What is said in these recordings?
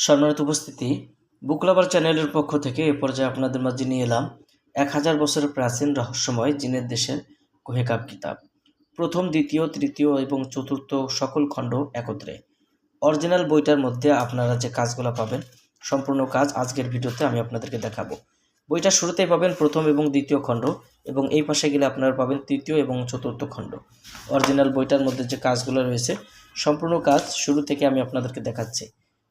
সম্মানিত উপস্থিতি বুকলাবার চ্যানেলের পক্ষ থেকে এ পর্যায়ে আপনাদের মাঝে নিয়ে এলাম এক হাজার বছরের প্রাচীন রহস্যময় জিনের দেশের কোহেকাব কিতাব। প্রথম, দ্বিতীয়, তৃতীয় এবং চতুর্থ সকল খণ্ড একত্রে। অরিজিনাল বইটার মধ্যে আপনারা যে কাজগুলো পাবেন, সম্পূর্ণ কাজ আজকের ভিডিওতে আমি আপনাদেরকে দেখাবো। বইটা শুরুতেই পাবেন প্রথম এবং দ্বিতীয় খণ্ড এবং এই পাশে গেলে আপনারা পাবেন তৃতীয় এবং চতুর্থ খণ্ড। অরিজিনাল বইটার মধ্যে যে কাজগুলো রয়েছে, সম্পূর্ণ কাজ শুরু থেকে আমি আপনাদেরকে দেখাচ্ছি।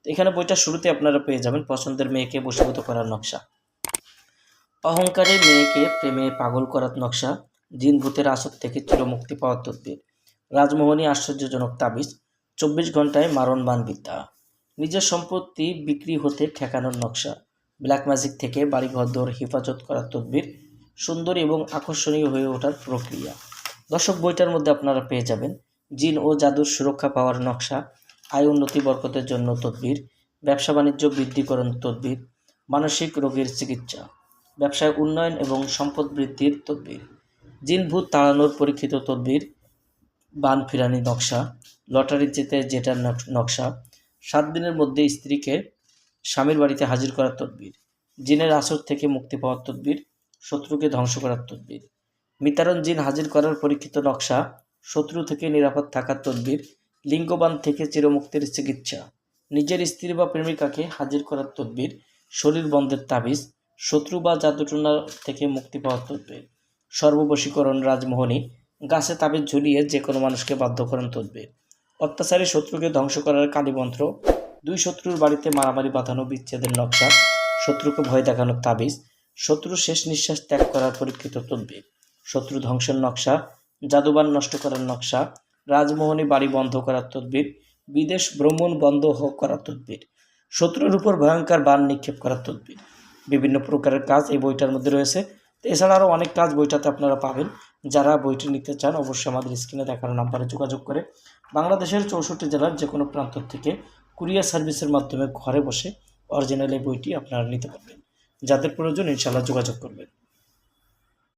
এখানে বইটা শুরুতে আপনারা পেয়ে যাবেন। পছন্দের মেয়েকে বশীভূত করার নকশা। অহংকারে মেয়েকে প্রেমে পাগল করার নকশা। জিন ভূতের আসর থেকে চিরমুক্তি পাওয়ার তদ্বির। রাজমোহনী আশ্চর্যজনক তাবিজ। চব্বিশ ঘন্টায় মারণ বান বিদ্যা। নিজের সম্পত্তি বিক্রি হতে ঠেকানোর নকশা। ব্ল্যাক ম্যাজিক থেকে বাড়িঘর দৌড় হেফাজত করার তদ্বির। সুন্দর এবং আকর্ষণীয় হয়ে ওঠার প্রক্রিয়া। দর্শক বইটার মধ্যে আপনারা পেয়ে যাবেন। জিন ও জাদুর সুরক্ষা পাওয়ার নকশা। আয় উন্নতি বরকতের জন্য তদবির, ব্যবসা বাণিজ্য বৃদ্ধিকরণ তদবির, মানসিক রোগের চিকিৎসা, ব্যবসায় উন্নয়ন এবং সম্পদ বৃদ্ধির তদবির জিন ভূত তাড়ানোর পরীক্ষিত তদবির, বান ফিরানি নকশা, লটারি জেতে জেটার নক- নকশা, সাত দিনের মধ্যে স্ত্রীকে স্বামীর বাড়িতে হাজির করার তদবির, জিনের আসর থেকে মুক্তি পাওয়ার তদবির, শত্রুকে ধ্বংস করার তদবির, মিতারণ জিন হাজির করার পরীক্ষিত নকশা, শত্রু থেকে নিরাপদ থাকার তদবির লিঙ্গবান থেকে চিরমুক্তির চিকিৎসা। নিজের স্ত্রী বা প্রেমিকাকে হাজির করার তদবির, শরীর বন্ধের তাবিজ, শত্রু বা জাদুটনা থেকে মুক্তি পাওয়ার তদবির, সর্ববশীকরণ রাজমোহনী, গাছে তাবিজ ঝুলিয়ে যে কোনো মানুষকে বাধ্য করেন তদবির, অত্যাচারী শত্রুকে ধ্বংস করার কালীমন্ত্র দুই শত্রুর বাড়িতে মারামারি বাঁধানো বিচ্ছেদের নকশা, শত্রুকে ভয় দেখানোর তাবিজ শত্রু শেষ নিঃশ্বাস ত্যাগ করার পরীক্ষিত তদবির, শত্রু ধ্বংসের নকশা, জাদুবান নষ্ট করার নকশা রাজমোহনী বাড়ি বন্ধ করার তদবির, বিদেশ ভ্রমণ বন্ধ করার তদবির, শত্রুর উপর ভয়ঙ্কর বান নিক্ষেপ করার তদবির, বিভিন্ন প্রকারের কাজ এই বইটার মধ্যে রয়েছে। এছাড়া আরও অনেক কাজ বইটাতে আপনারা পাবেন। যারা বইটি নিতে চান অবশ্যই আমাদের স্ক্রিনে দেখানো নাম্বারে যোগাযোগ করে বাংলাদেশের চৌষট্টি জেলার যে কোনো প্রান্ত থেকে কুরিয়ার সার্ভিসের মাধ্যমে ঘরে বসে অরিজিনাল এই বইটি আপনারা নিতে পারবেন। যাদের প্রয়োজন ইনশাল্লাহ যোগাযোগ করবেন।